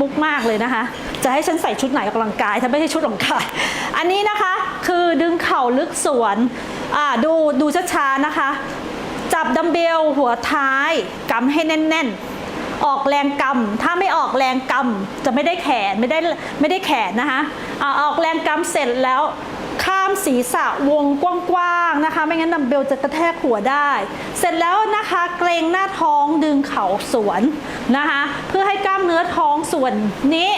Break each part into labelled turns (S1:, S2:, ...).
S1: บุกมากเลยนะคะ จะให้ฉันใส่ชุดไหนออกกำลังกายถ้าไม่ใช่ชุดออกกำลังกาย อันนี้นะคะคือดึงเข่าลึกสวนดูดูช้าๆนะคะ จับดัมเบลหัวท้ายกำให้แน่นๆ ออกแรงกำถ้าไม่ออกแรงกำจะไม่ได้แขนไม่ได้ไม่ได้แขนนะคะออกแรงกำเสร็จแล้ว ข้ามศีรษะวงกว้างๆนะคะ ไม่งั้นดัมเบลจะกระแทกหัวได้ เสร็จแล้วนะคะเกรงหน้าท้องดึงเข่าสวนนะคะ เพื่อให้กล้ามเนื้อท้องส่วนนี้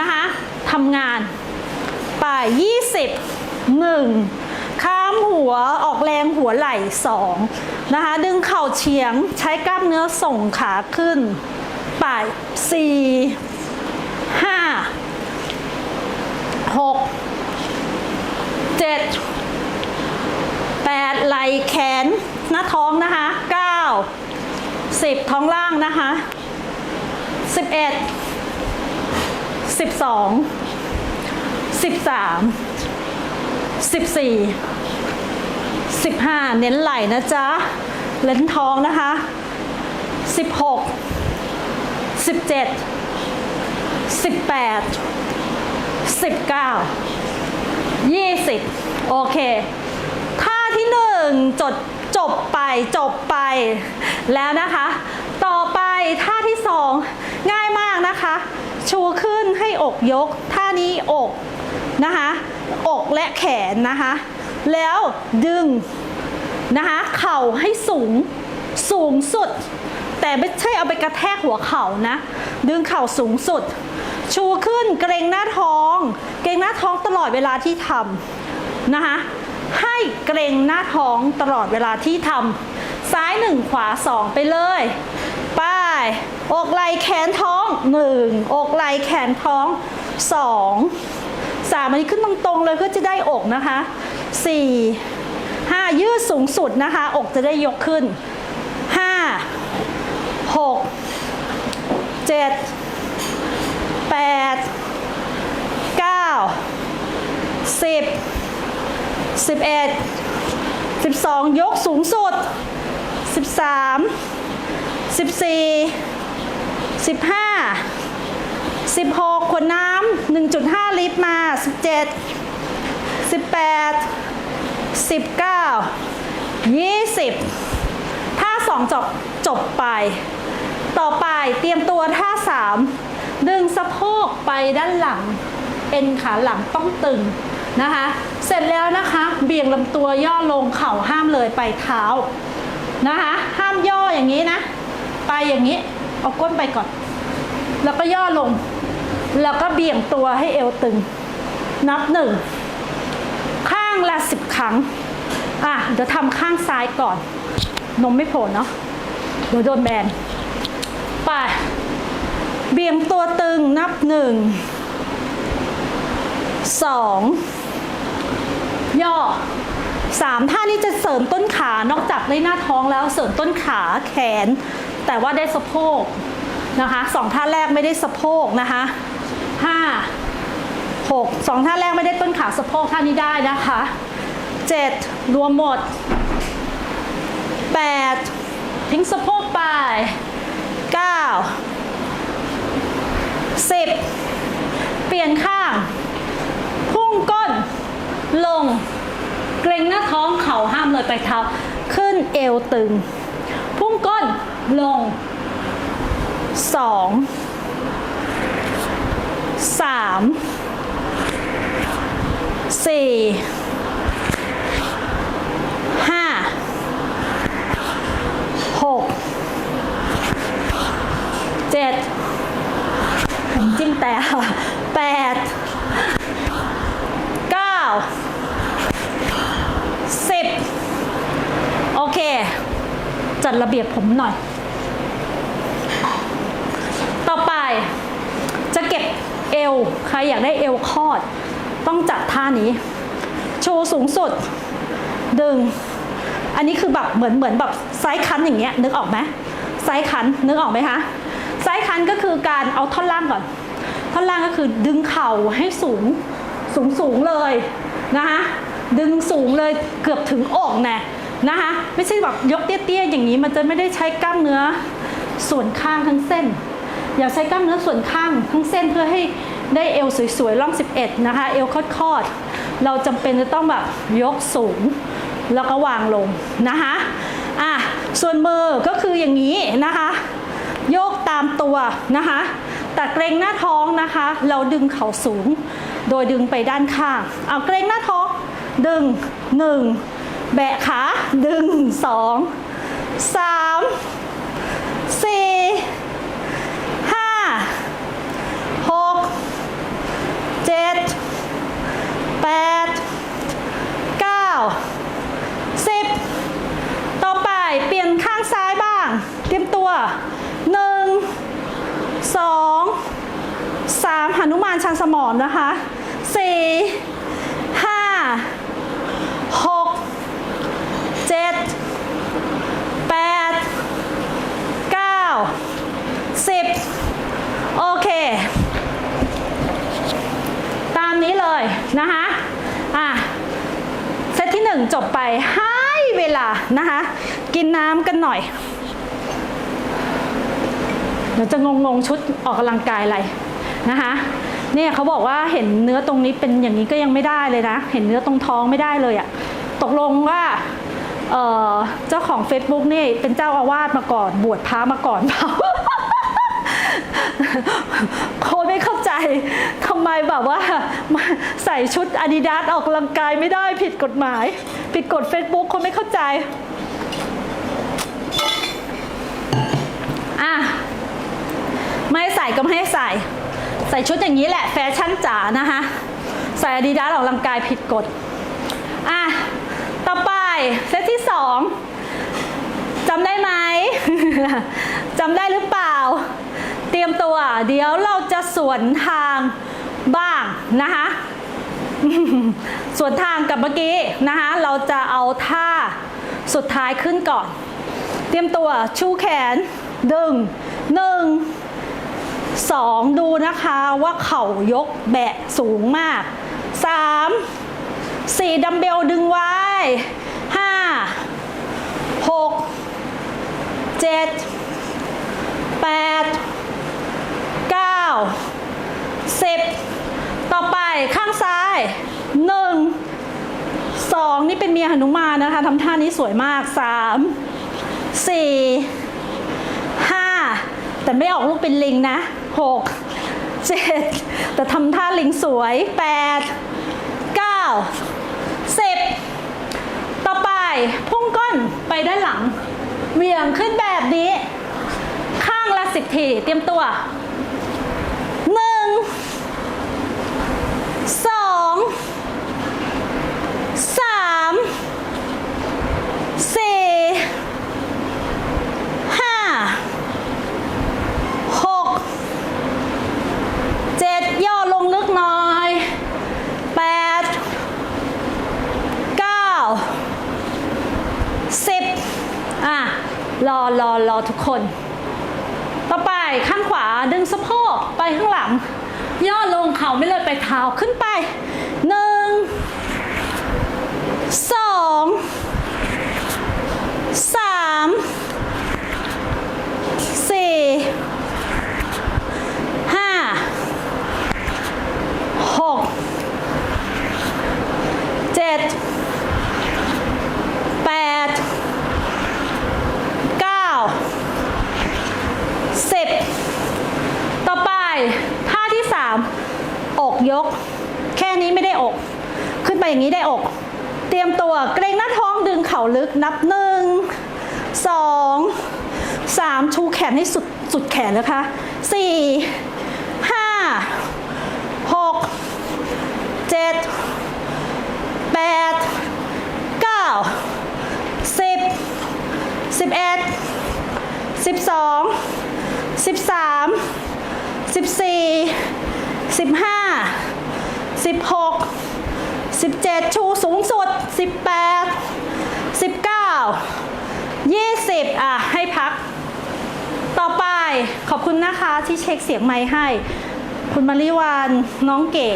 S1: นะคะทำงานไป 20 1 ข้ามหัวออกแรงหัวไหล่2นะคะ ดึงเข่าเฉียงใช้กล้ามเนื้อส่งขาขึ้น ไป 4 5 6 7 8ไหล่แขนหน้าท้องนะคะ9 10ท้องล่างนะคะ11 12สิบสองสิบสามสิบสี่สิบห้าเน้นไหล่นะจ๊ะเล่นท้องนะคะสิบหกสิบเจ็ดสิบแปดสิบเก้า ยี่สิบโอเค ท่าที่หนึ่งจดจบไปจบไปแล้วนะคะ ต่อไปท่าที่สองง่ายมากนะคะ ชูขึ้นให้อกยก ท่านี้อกนะคะ อกและแขนนะคะ แล้วดึงนะคะ เข่าให้สูงสูงสุด แต่ไม่ใช่เอาไปกระแทกหัวเข่านะ ดึงเข่าสูงสุด ชูขึ้นเกรงหน้าท้อง เกรงหน้าท้องตลอดเวลาที่ทำนะคะให้เกรงหน้าท้องตลอดเวลาที่ทำซ้ายหนึ่งขวาสองไปเลยไป้ายอกไหล่แขนท้องหนึ่งอกไหล่แขนท้องสองสามอันนี้ขึ้นตรงๆเลยเพื่อจะได้อกนะคะสี่ห้ายืดสูงสุดนะคะ อกจะได้ยกขึ้นห้าหกเจ็ด แปดเก้าสิบ11 12ยกสูงสุด13 14 15 16ขวดน้ำ1.5ลิตรมา17 18 19 20ท่า2จบจบไป ต่อไปเตรียมตัวท่า3 ดึงสะโพกไปด้านหลัง เอ็นขาหลังต้องตึงนะคะ เสร็จแล้วนะคะเบี่ยงลำตัวย่อลงเข่าห้ามเลยไปเท้านะคะ ห้ามย่ออย่างนี้นะ ไปอย่างนี้เอาก้นไปก่อน แล้วก็ย่อลง แล้วก็เบี่ยงตัวให้เอวตึง นับหนึ่งข้างละสิบครั้งอะเดี๋ยวทำข้างซ้ายก่อน นมไม่โผล่เนาะเดี๋ยวโดนแบนไป เบี่ยงตัวตึงนับหนึ่งสองย่อสามท่านี้จะเสริมต้นขานอกจากได้หน้าท้องแล้วเสริมต้นขาแขน แต่ว่าได้สะโพกนะคะสองท่าแรกไม่ได้สะโพกนะคะห้าหกสองท่าแรกไม่ได้ต้นขาสะโพกท่านี้ได้นะคะเจ็ดรวมหมดแปดทิ้งสะโพกไปเก้าสิบเปลี่ ยนข้าง พุ่งก้น ลง เกรงหน้าท้องเข่าห้ามเลยไปเท้า ขึ้นเอวตึง พุ่งก้น ลง สอง สาม สี่ห้าหกเจ็ดผมจิ้มแต่ ดเก้าสิบโอเค จัดระเบียบผมหน่อย ต่อไปจะเก็บเอว ใครอยากได้เอวคอด ต้องจัดท่านี้ ชูสูงสุด ดึง อันนี้คือแบบเหมือนเหมือนแบบไซส์คันอย่างเงี้ยนึกออกไหมไซส์คันนึกออกไหมคะไซส์คันก็คือการเอาท่อนล่างก่อน ท่อนล่างก็คือดึงเข่าให้สูงสูงสูงเลยนะคะดึงสูงเลยเกือบถึงอกแน่นะคะไม่ใช่แบบยกเตี้ยๆอย่างนี้มันจะไม่ได้ใช้กล้ามเนื้อส่วนข้างทั้งเส้น อย่าใช้กล้ามเนื้อส่วนข้างทั้งเส้นเพื่อให้ได้เอวสวยๆร่อง 11 นะคะ เอวคอดๆเราจำเป็นจะต้องแบบยกสูงแล้วก็วางลงนะคะอะส่วนมือก็คืออย่างนี้นะคะ โยกตามตัวนะคะ แต่เกรงหน้าท้องนะคะ เราดึงเข่าสูง โดยดึงไปด้านข้างเอาเกรงหน้าท้อง ดึง1แบะขาดึง2 3 4 5 6 7 8 9 10ต่อไปเปลี่ยนข้างซ้ายบ้าง เตรียมตัว 1 2 3หนุมานชันสมอนนะคะ4 5 6 7 8 9 10โอเค ตามนี้เลยนะคะอะเซตที่1จบไปให้เวลานะคะ กินน้ำกันหน่อย เดี๋ยวจะงงๆชุดออกกำลังกายอะไรนะคะเนี่ยเขาบอกว่าเห็นเนื้อตรงนี้เป็นอย่างนี้ก็ยังไม่ได้เลยนะ เห็นเนื้อตรงท้องไม่ได้เลยอะตกลงว่าเเจ้าของ Facebook นี่เป็นเจ้าอาวาสมาก่อน บวชพระมาก่อนเปล่าโคนไม่เข้าใจทำไมแบบว่ามาใส่ชุดอาดิดาสออกกำลังกายไม่ได้ผิดกฎหมาย ผิดกฎ Facebook คนไม่เข้าใจ อะ ไม่ใส่ก็ไม่ให้ใส่ ใส่ชุดอย่างนี้แหละแฟชั่นจ๋านะคะใส่อาดิดาสออกกำลังกายผิดกฎอะต่อไปเซตที่สองจำได้ไหมจำได้หรือเปล่า เตรียมตัว เดี๋ยวเราจะสวนทางบ้างนะคะสวนทางกับเมื่อกี้นะคะเราจะเอาท่าสุดท้ายขึ้นก่อน เตรียมตัวชูแขนดึงหนึ่ง สองดูนะคะว่าเข่ายกแบะสูงมากสามสี่ดัมเบลดึงไว้ห้าหกเจ็ดแปดเก้าสิบต่อไปข้างซ้ายหนึ่งสองนี่เป็นเมียหนุมานนะคะทำท่านี้สวยมากสามสี่ห้าแต่ไม่ออกลูกเป็นลิงนะ หกเจ็ดแต่ทำท่าลิงสวยแปดเก้าสิบต่อไปพุ่งก้นไปด้านหลัง เหวี่ยงขึ้นแบบนี้ ข้างละสิบที เตรียมตัวหนึ่งสองสามสี่ห้าหกเจ็ดย่อลงลึกหน่อยแปดเก้าสิบอะ รอรอรอทุกคน ต่อไปข้างขวาดึงสะโพกไปข้างหลัง ย่อลงเข่าไม่เลยไปเท้าขึ้นไปหนึ่งสองสามสี่ห้าหกเจ็ดแปดเก้า สิบต่อไปท่าที่สามอก ยก แค่นี้ไม่ได้อก ขึ้นไปอย่างนี้ได้อก เตรียมตัวเกรงหน้าท้องดึงเข่าลึกนับหนึ่งสองสามชูแขนให้สุดสุดแขนเลยค่ะสี่ห้าหกเจ็ดแปดเก้าสิบสิบเอ็ดสิบสองสิบสามสิบสี่สิบห้า สิบหกสิบเจ็ดชูสูงสุดสิบแปดสิบเก้ายี่สิบอะ ให้พัก ต่อไปขอบคุณนะคะที่เช็คเสียงไมค์ให้ คุณมาริวานน้องเก๋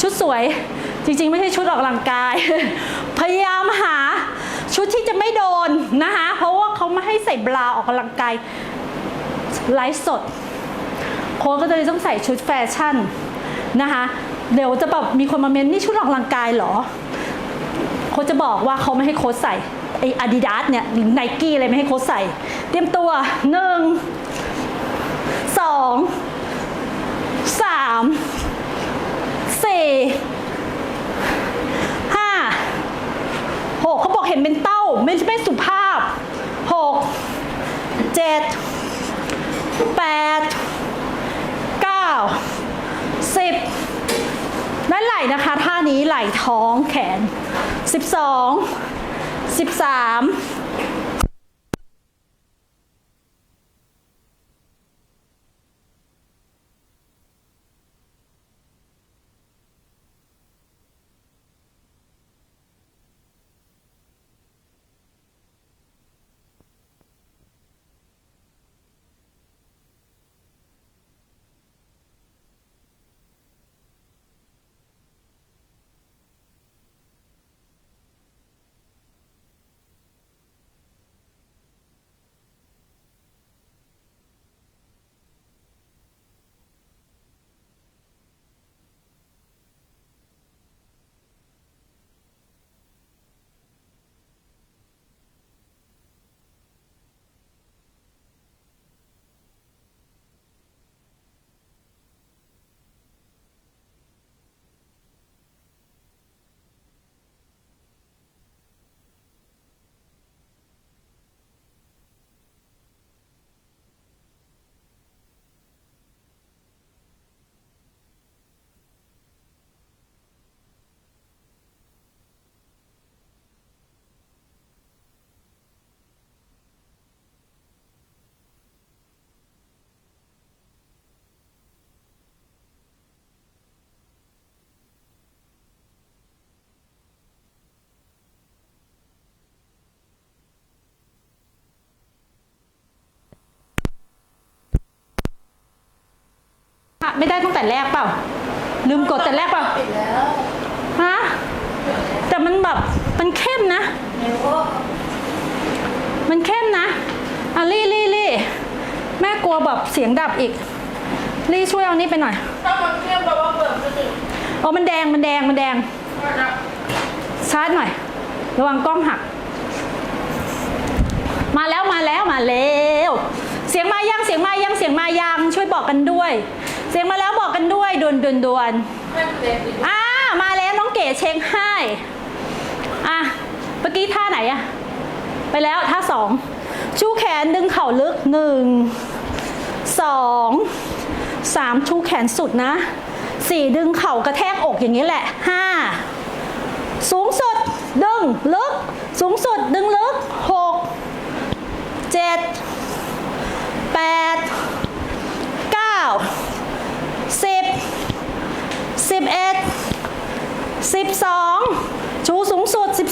S1: ชุดสวยจริงๆ ไม่ใช่ชุดออกกำลังกาย พยายามหาชุดที่จะไม่โดนนะคะ เพราะว่าเขาไม่ให้ใส่บราออกกำลังกายไลฟ์สด โค้ชก็เลยต้องใส่ชุดแฟชั่นนะคะ เดี๋ยวจะแบบมีคนมาเมนนี่ชุดออกกำลังกายเหรอโค้ชจะบอกว่าเขาไม่ให้โค้ชใส่ไออาดิดาสเนี่ยหรือไนกี้อะไรไม่ให้โค้ชใส่ เตรียมตัวหนึ่งสองสามสี่ห้าหกเขาบอกเห็นเป็นเต้า ไม่ใช่ไม่สุภาพหกเจ็ดแปดเก้าสิบ นะคะท่านี้ไหล่ท้องแขน 12 13 ไม่ได้ตั้งแต่แรกเปล่า ลืมกดแต่แรกเปล่า
S2: ปิดแล้ว
S1: ฮะแต่มันแบบมันเข้มนะ
S2: เดี๋ยวก็
S1: มันเข้มนะอะลี่ลี่ลี่แม่กลัวแบบเสียงดับอีก ลี่ช่วยเอานี่ไปหน่อย
S2: ถ้ามันเข้มแปลว่าเปิดไม่ติด
S1: อ๋อมันแดงมันแดงมันแดง
S2: นะ
S1: ชาร์จหน่อย ระวังกล้องหัก มาแล้วมาแล้วมาแล้ว เสียงมายังเสียงมายังเสียงมายังช่วยบอกกันด้วย เสียงมาแล้วบอกกันด้วยดวนดวนด่วน
S2: แม่เล็กดิ
S1: อ่ามาแล้วน้องเก๋เช็คให้อะเมื่อกี้ท่าไหนอะไปแล้วท่าสองชูแขนดึงเข่าลึกหนึ่งสองสามชูแขนสุดนะสี่ดึงเข่ากระแทกอกอย่างนี้แหละห้าสูงสุดดึงลึก สูงสุดดึงลึกหกเจ็ดแปด 11 12 ชูสูงสุด 13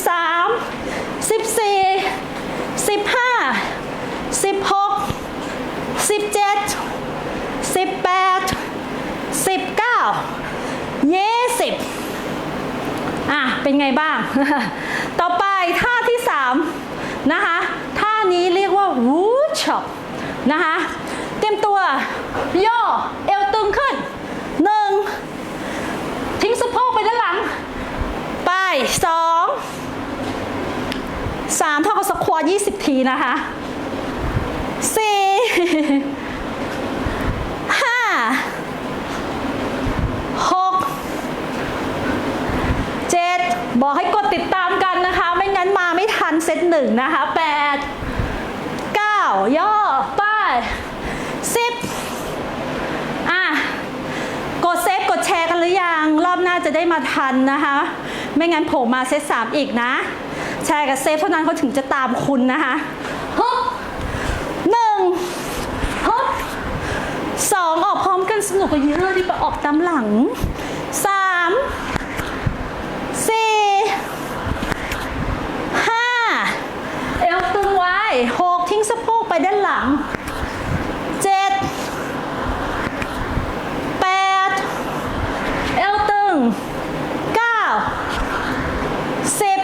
S1: 14 15 16 17 18 19 20อะ เป็นไงบ้าง ต่อไปท่าที่ 3 นะคะ ท่านี้เรียกว่า w o o d shot นะคะ เตรียมตัว ย่อ ไป2 3เท่ากับสควอต20ทีนะคะ4 5 6เจ็ดบอกให้กดติดตามกันนะคะ ไม่งั้นมาไม่ทันเซตหนึ่งนะคะแปดเก้าย่อป้ายสิบอะ กดเซฟกดแชร์กันหรือยัง รอบหน้าจะได้มาทันนะคะ ไม่งั้นโผล่มาเซตสามอีกนะ แชร์กับเซฟเท่านั้นเขาถึงจะตามคุณนะคะฮึบหนึ่งฮึบสองออกพร้อมกันสนุกกว่าเยอะดีกว่าออกตามหลังสามสี่ห้าเอวตึงไว้หกทิ้งสะโพกไปด้านหลังเจ็ดแปดเอวตึงเก้าสิบ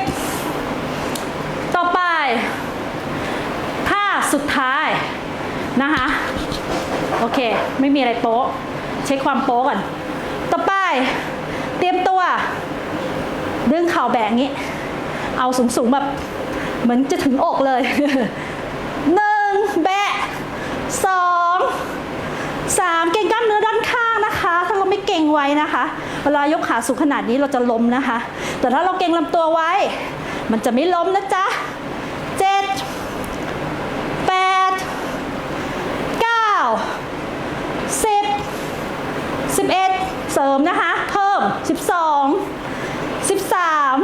S1: ต่อไปท่า สุดท้ายนะคะ โอเค ไม่มีอะไรโป๊ะ เช็คความโป๊ะก่อน ต่อไป เตรียมตัว ดึงเข่าแบกงี้ เอาสูงๆแบบ เหมือนจะถึงอกเลยหนึ่งแบะสองสามเก่งกล้ามเนื้อด้านข้างนะคะ ถ้าเราไม่เก่งไว้นะคะ เวลายกขาสูงขนาดนี้เราจะล้มนะคะ แต่ถ้าเราเก่งลำตัวไว้ มันจะไม่ล้มนะจ๊ะเจ็ดแปดเก้าสิบสิบเอ็ดเสริมนะคะ เพิ่มสิบสองสิบสาม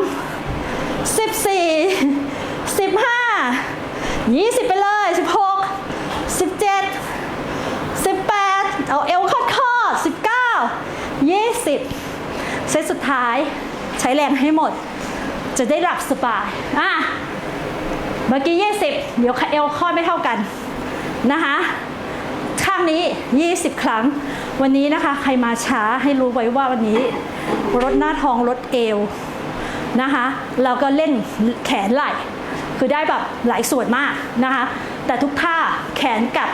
S1: สิบสี่สิบห้ายี่สิบไปเลยสิบหกสิบเจ็ด 18 เอาเอวคอดคอด19 20 เซตสุดท้ายใช้แรงให้หมด จะได้หลับสบายอะเมื่อกี้20 เดี๋ยวเอวคอไม่เท่ากันนะคะข้างนี้ 20 ครั้ง วันนี้นะคะ ใครมาช้าให้รู้ไว้ว่าวันนี้ลดหน้าท้องลดเอวนะคะแล้วก็เล่นแขนไหล่ คือได้แบบหลายส่วนมากนะคะ แต่ทุกท่าแขนกับ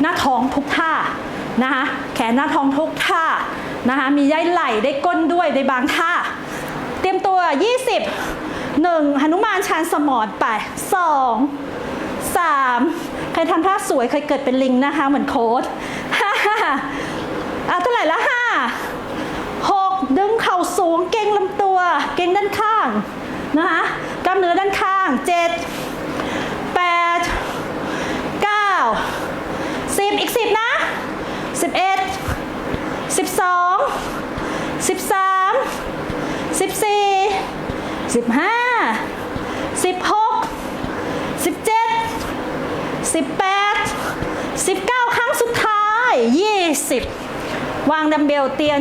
S1: หน้าท้องทุกท่านะคะ แขนหน้าท้องทุกท่า นะคะ มีได้ไหล่ได้ก้นด้วยในบางท่า เตรียมตัว 20 1หนุมานชานสมอนไป 2 3 ใครทำท่าสวยเคยเกิดเป็นลิงนะคะ เหมือนโค้ด5อะเท่าไหร่ละห้าหกดึงเข่าสูงเก่งลำตัว เก่งด้านข้างนะคะกล้ามเนื้อด้านข้างเจ็ดแปดเก้าสิบอีกสิบนะสิบเอ็ด สิบสองสิบสามสิบสี่สิบห้าสิบหกสิบเจ็ดสิบแปดสิบเก้าครั้งสุดท้ายยี่สิบวางดัมเบลเตียน